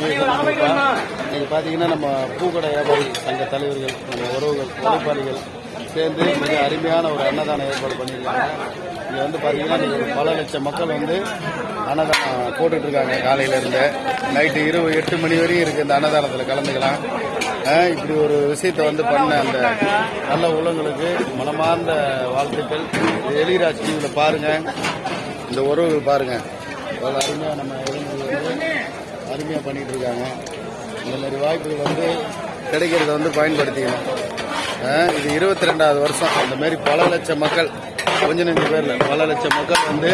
நீங்கள் பார்த்தீங்கன்னா நம்ம பூக்கடை வியாபாரி சங்க தலைவர்கள் நம்ம உறவுகள் உழைப்பாளிகள் சேர்ந்து மிக அருமையான ஒரு அன்னதானம் ஏற்பாடு பண்ணியிருக்காங்க. இங்கே வந்து பார்த்தீங்கன்னா பல லட்சம் மக்கள் வந்து அன்னதானம் போட்டுட்டு இருக்காங்க காலையிலிருந்து நைட்டு இரவு எட்டு மணி வரையும் இருக்கு இந்த அன்னதானத்தில் கலந்துக்கலாம். இப்படி ஒரு விஷயத்தை வந்து பண்ண அந்த நல்ல உள்ளங்களுக்கு மனமார்ந்த வாழ்த்துக்கள். இது எளிராஜ் டிவியில் பாருங்க. இந்த உறவுகள் பாருங்க. அருமையாக நம்ம உறவுகள் வந்து அருமையாக பண்ணிகிட்டு இருக்காங்க இந்த மாதிரி வாய்ப்புகள் வந்து கிடைக்கிறத வந்து பயன்படுத்திக்கணும். இது இருபத்தி ரெண்டாவது வருஷம். இந்த மாதிரி பல லட்சம் மக்கள் கொஞ்சம் நஞ்சு பேரில் பல லட்சம் மக்கள் வந்து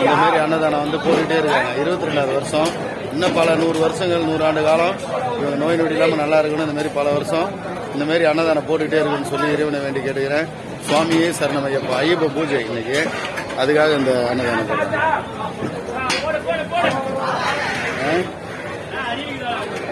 இந்த மாதிரி அன்னதானம் வந்து போட்டுக்கிட்டே இருக்காங்க. இருபத்தி ரெண்டாவது வருஷம். இன்னும் பல நூறு வருஷங்கள் நூறு ஆண்டு காலம் இவங்க நோய் நொடி இல்லாமல் நல்லா இருக்கணும். இந்த மாதிரி பல வருஷம் இந்த மாதிரி அன்னதானம் போட்டுக்கிட்டே இருக்குன்னு சொல்லி இறைவனை வேண்டி கேட்டுக்கிறேன். சுவாமியே சரணமையப்பா ஐயப்ப பூஜை இன்னைக்கு. அதுக்காக இந்த அன்னதானம் போடுறேன் செய்கிறார்கள்